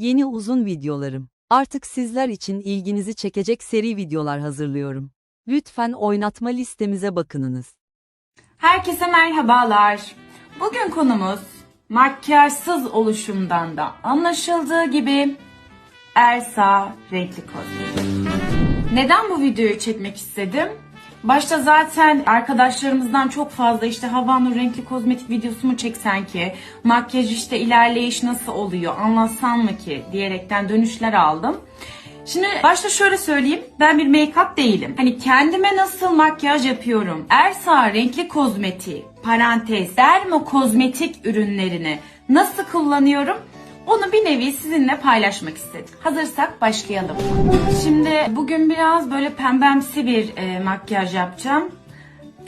Yeni uzun videolarım. Artık sizler için ilginizi çekecek seri videolar hazırlıyorum. Lütfen oynatma listemize bakınınız. Herkese merhabalar. Bugün konumuz makyajsız oluşumdan da anlaşıldığı gibi Elsa renkli kozmetik. Neden bu videoyu çekmek istedim? Başta zaten arkadaşlarımızdan çok fazla işte Havanur renkli kozmetik videosu mu çeksen ki, makyaj işte ilerleyiş nasıl oluyor, anlatsan mı ki diyerekten dönüşler aldım. Şimdi başta şöyle söyleyeyim. Ben bir make-up değilim. Hani kendime nasıl makyaj yapıyorum? Ersa renkli kozmetik, parantez, dermo kozmetik ürünlerini nasıl kullanıyorum? Onu bir nevi sizinle paylaşmak istedim. Hazırsak başlayalım. Şimdi bugün biraz böyle pembemsi bir e, makyaj yapacağım.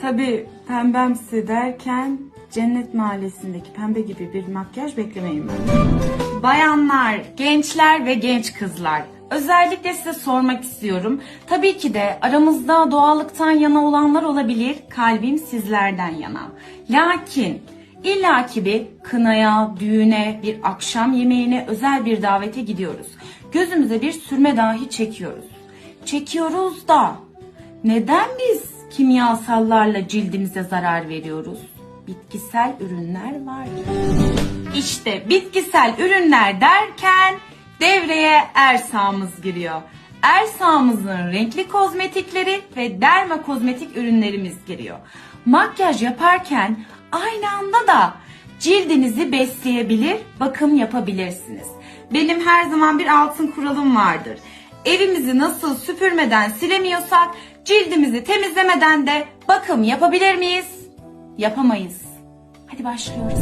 Tabii pembemsi derken Cennet Mahallesi'ndeki pembe gibi bir makyaj beklemeyin ben. Bayanlar, gençler ve genç kızlar. Özellikle size sormak istiyorum. Tabii ki de aramızda doğallıktan yana olanlar olabilir. Kalbim sizlerden yana. Lakin illaki bir kınaya, düğüne, bir akşam yemeğine, özel bir davete gidiyoruz. Gözümüze bir sürme dahi çekiyoruz. Çekiyoruz da neden biz kimyasallarla cildimize zarar veriyoruz? Bitkisel ürünler var. İşte bitkisel ürünler derken devreye Ersa'mız giriyor. Ersa'mızın renkli kozmetikleri ve derma kozmetik ürünlerimiz giriyor. Makyaj yaparken aynı anda da cildinizi besleyebilir, bakım yapabilirsiniz. Benim her zaman bir altın kuralım vardır. Evimizi nasıl süpürmeden silemiyorsak cildimizi temizlemeden de bakım yapabilir miyiz? Yapamayız. Hadi başlıyoruz.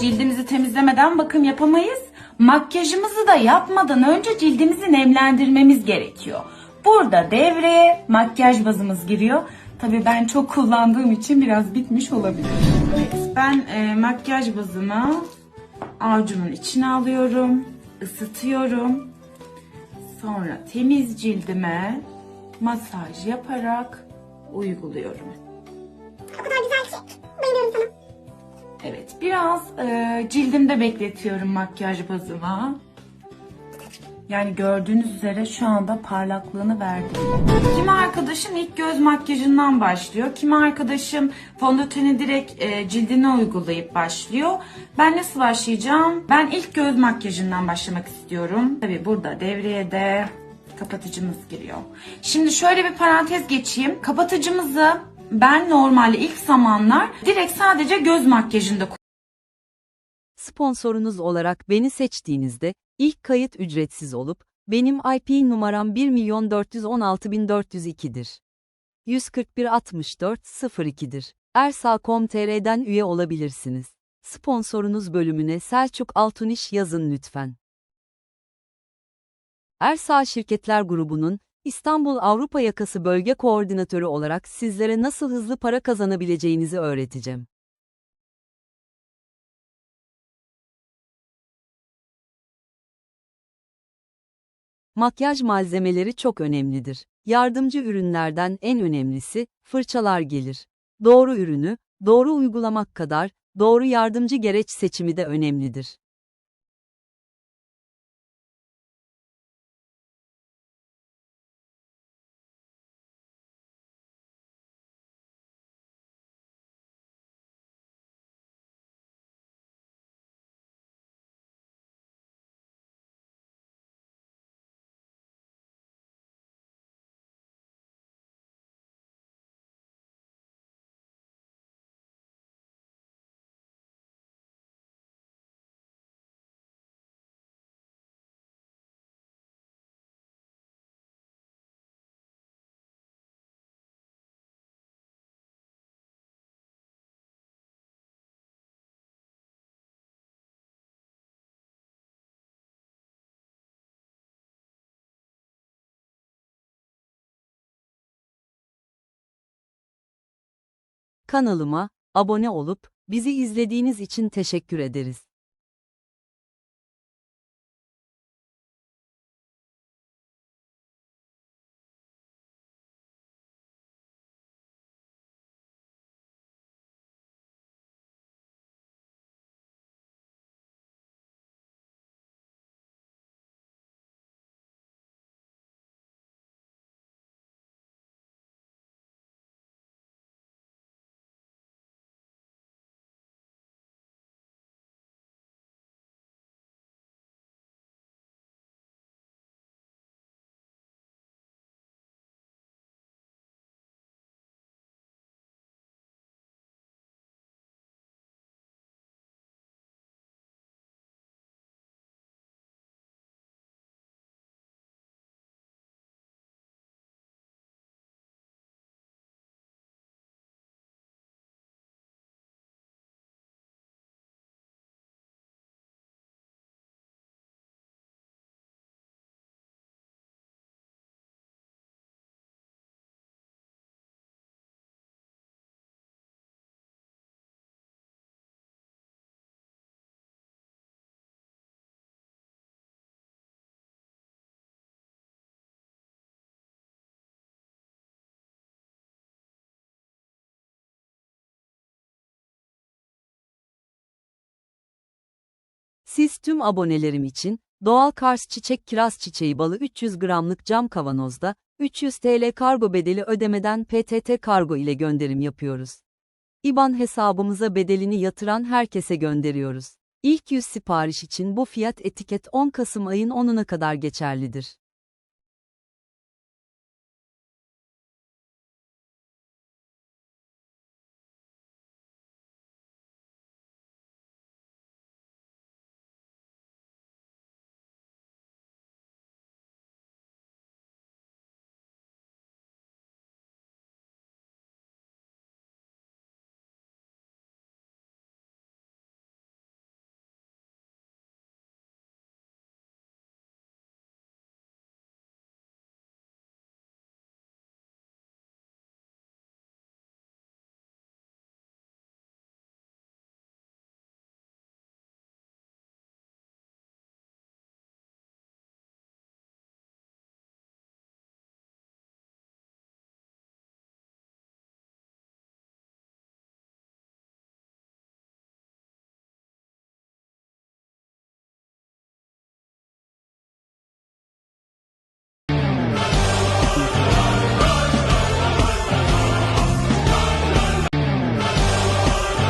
Cildimizi temizlemeden bakım yapamayız. Makyajımızı da yapmadan önce cildimizi nemlendirmemiz gerekiyor. Burada devreye makyaj bazımız giriyor. Tabii ben çok kullandığım için biraz bitmiş olabilir. Evet, ben e, makyaj bazımı avucumun içine alıyorum, ısıtıyorum. Sonra temiz cildime masaj yaparak uyguluyorum. O kadar güzel ki. Bayılıyorum sana. Evet, biraz e, cildimde bekletiyorum makyaj bazımı. Yani gördüğünüz üzere şu anda parlaklığını verdi. Kimi arkadaşım ilk göz makyajından başlıyor. Kimi arkadaşım fondöteni direkt e, cildine uygulayıp başlıyor. Ben nasıl başlayacağım? Ben ilk göz makyajından başlamak istiyorum. Tabii burada devreye de kapatıcımız giriyor. Şimdi şöyle bir parantez geçeyim. Kapatıcımızı ben normalde ilk zamanlar direkt sadece göz makyajında Sponsorunuz olarak beni seçtiğinizde ilk kayıt ücretsiz olup benim IP numaram 1.416.402'dir. 141 64 02'dir. Ersal.com.tr'den üye olabilirsiniz. Sponsorunuz bölümüne Selçuk Altuniş yazın lütfen. Ersal Şirketler Grubu'nun İstanbul Avrupa Yakası Bölge Koordinatörü olarak sizlere nasıl hızlı para kazanabileceğinizi öğreteceğim. Makyaj malzemeleri çok önemlidir. Yardımcı ürünlerden en önemlisi fırçalar gelir. Doğru ürünü doğru uygulamak kadar doğru yardımcı gereç seçimi de önemlidir. Kanalıma abone olup bizi izlediğiniz için teşekkür ederiz. Siz tüm abonelerim için doğal Kars çiçek kiraz çiçeği balı 300 gramlık cam kavanozda 300 TL kargo bedeli ödemeden PTT kargo ile gönderim yapıyoruz. İBAN hesabımıza bedelini yatıran herkese gönderiyoruz. İlk 100 sipariş için bu fiyat etiket 10 Kasım ayın 10'una kadar geçerlidir.